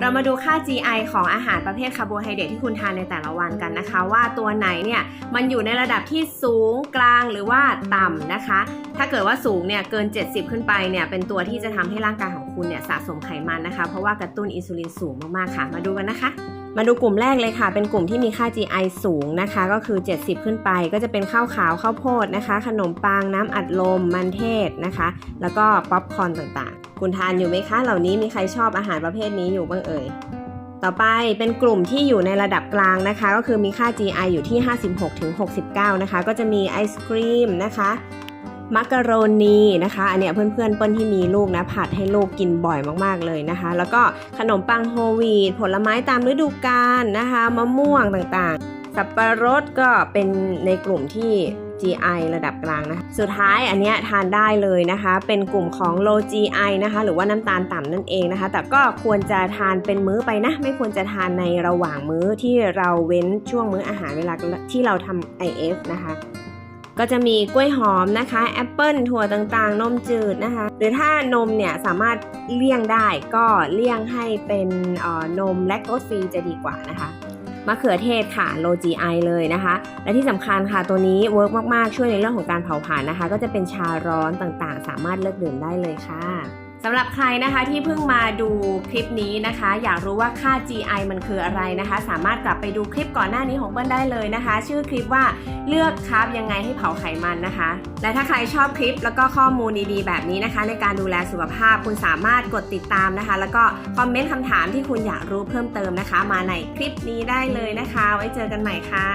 เรามาดูค่า GI ของอาหารประเภทคาร์โบไฮเดรตที่คุณทานในแต่ละวันกันนะคะ ว่าตัวไหนเนี่ยมันอยู่ในระดับที่สูงกลางหรือว่าต่ำนะคะ ถ้าเกิดว่าสูงเนี่ยเกิน 70 ขึ้นไปเนี่ยเป็นตัวที่จะทำให้ร่างกายของคุณเนี่ยสะสมไขมันนะคะ เพราะว่ากระตุ้นอินซูลินสูงมากๆค่ะ มาดูกันนะคะ มาดูกลุ่มแรกเลยค่ะ เป็นกลุ่มที่มีค่า GI สูงนะคะ ก็คือ 70 ขึ้นไป ก็จะเป็นข้าวขาวข้าวโพดนะคะ ขนมปังน้ำอัดลมมันเทศนะคะ แล้วก็ป๊อปคอร์นต่างๆ คุณทานอยู่ไหมคะ เหล่านี้มีใครชอบอาหารประเภทนี้อยู่บ้างเอ่ย ต่อไปเป็นกลุ่มที่อยู่ในระดับกลางนะคะ ก็คือมีค่า GI อยู่ที่ 56-69 นะคะ ก็จะมีไอศครีมนะคะมักกะโรนีนะคะ อันเนี้ยเพื่อนๆเปิ้ลที่มีลูกนะผัดให้ลูกกินบ่อยมากๆเลยนะคะ แล้วก็ขนมปังโฮลวีตผลไม้ตามฤดูกาลนะคะ มะม่วงต่างๆ สับปะรดก็เป็นในกลุ่มที่ GI ระดับกลางนะ สุดท้ายอันเนี้ยทานได้เลยนะคะ เป็นกลุ่มของ low GI นะคะ หรือว่าน้ำตาลต่ำนั่นเองนะคะ แต่ก็ควรจะทานเป็นมื้อไปนะ ไม่ควรจะทานในระหว่างมื้อที่เราเว้นช่วงมื้ออาหารเวลาที่เราทำ IF นะคะก็จะมีกล้วยหอมนะคะแอปเปิลถั่วต่างๆ นมจืดนะคะ หรือถ้านมเนี่ยสามารถเลี่ยงได้ก็เลี่ยงให้เป็นนมแลคโตสฟรีจะดีกว่านะคะ มะเขือเทศค่ะ low GI เลยนะคะ และที่สำคัญค่ะตัวนี้เวิร์กมาก ๆ ช่วยในเรื่องของการเผาผลาญนะคะ ก็จะเป็นชาร้อนต่างๆ สามารถเลือกดื่มได้เลยค่ะ สำหรับใครนะคะที่เพิ่งมาดูคลิปนี้นะคะ อยากรู้ว่าค่า GI มันคืออะไรนะคะ สามารถกลับไปดูคลิปก่อนหน้านี้ของเปิ้ลได้เลยนะคะ ชื่อคลิปว่าเลือกคาร์บยังไงให้เผาไขมันนะคะ และถ้าใครชอบคลิปแล้วก็ข้อมูลดีๆแบบนี้นะคะ ในการดูแลสุขภาพคุณสามารถกดติดตามนะคะ แล้วก็คอมเมนต์คำถามที่คุณอยากรู้เพิ่มเติมนะคะ มาในคลิปนี้ได้เลยนะคะ ไว้เจอกันใหม่ค่ะ